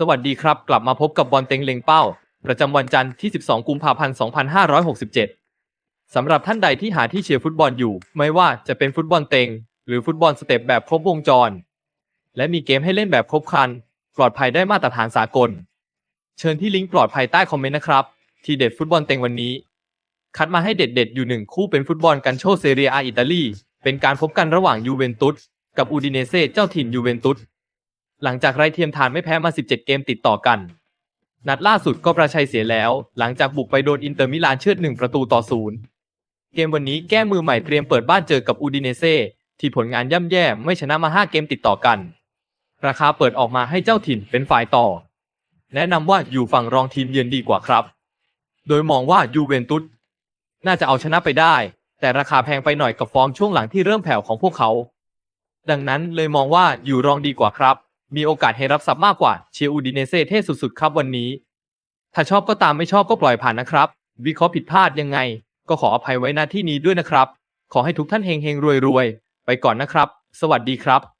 สวัสดีครับ กลับมาพบกับบอลเต็งเล็งเป้า ประจำวันจันทร์ที่ 12 กุมภาพันธ์ 2567 สำหรับท่านใดที่หาที่เชียร์ฟุตบอลอยู่ ไม่ว่าจะเป็นฟุตบอลเต็ง หรือฟุตบอลสเต็ปแบบครบวงจร และมีเกมให้เล่นแบบครบครัน ปลอดภัยได้มาตรฐานสากล เชิญที่ลิงก์ปลอดภัยใต้คอมเมนต์นะครับ ทีเด็ดฟุตบอลเต็งวันนี้ คัดมาให้เด็ดๆอยู่หนึ่งคู่เป็นฟุตบอลกันโชเซเรียอาอิตาลีเป็นการพบกันระหว่างยูเวนตุสกับอูดิเนเซ่เจ้าถิ่นยูเวนตุส หลังจากไร้เทียมทานไม่แพ้มา 17 เกมติดต่อกัน นัดล่าสุดก็ประชัยเสียแล้ว หลังจากบุกไปโดนอินเตอร์มิลานเชือดหนึ่งประตูต่อศูนย์เกมวันนี้แก้มือใหม่เตรียมเปิดบ้านเจอกับอูดิเนเซ่ที่ผลงานย่ำแย่ไม่ชนะมา 5 เกมติดต่อกัน ราคาเปิดออกมาให้เจ้าถิ่นเป็นฝ่ายต่อ แนะนำว่าอยู่ฝั่งรองทีมเยือนดีกว่าครับ โดยมองว่ายูเวนตุสน่าจะเอาชนะไปได้ แต่ราคาแพงไปหน่อยกับฟอร์มช่วงหลังที่เริ่มแผ่วของพวกเขา ดังนั้นเลยมองว่าอยู่รองดีกว่าครับ มีโอกาสให้รับทรัพย์มากกว่าเชียร์อูดิเนเซ่เท่สุดๆ ครับวันนี้ ถ้าชอบก็ตามไม่ชอบก็ปล่อยผ่านนะครับ วิเคราะห์ผิดพลาดยังไง ก็ขออภัยไว้หน้าที่นี้ด้วยนะครับ ขอให้ทุกท่านเฮงๆรวยๆไปก่อนนะครับ สวัสดีครับ